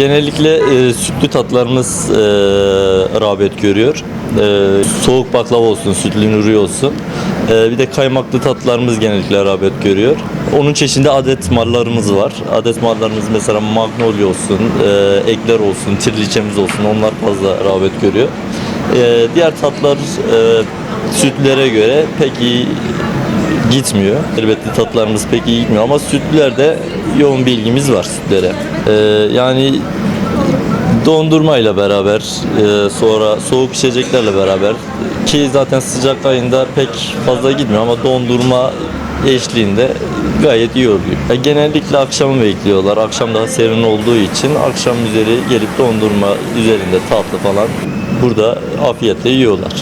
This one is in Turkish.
Genellikle e, sütlü tatlarımız e, rağbet görüyor. E, soğuk baklava olsun, sütlü nuri olsun. E, bir de kaymaklı tatlarımız genellikle rağbet görüyor. Onun çeşinde adet mallarımız var. Adet mallarımız mesela magnolia olsun, e, ekler olsun, tirliçemiz olsun onlar fazla rağbet görüyor. E, diğer tatlar e, sütlere göre pek iyi gitmiyor. Elbette tatlarımız pek iyi gitmiyor ama sütlülerde yoğun bilgimiz var sütlere. Ee, yani dondurmayla beraber e, sonra soğuk içeceklerle beraber ki zaten sıcak ayında pek fazla gitmiyor ama dondurma eşliğinde gayet iyi oluyor. Ya genellikle akşamı bekliyorlar. Akşam daha serin olduğu için akşam üzeri gelip dondurma üzerinde tatlı falan burada afiyetle yiyorlar.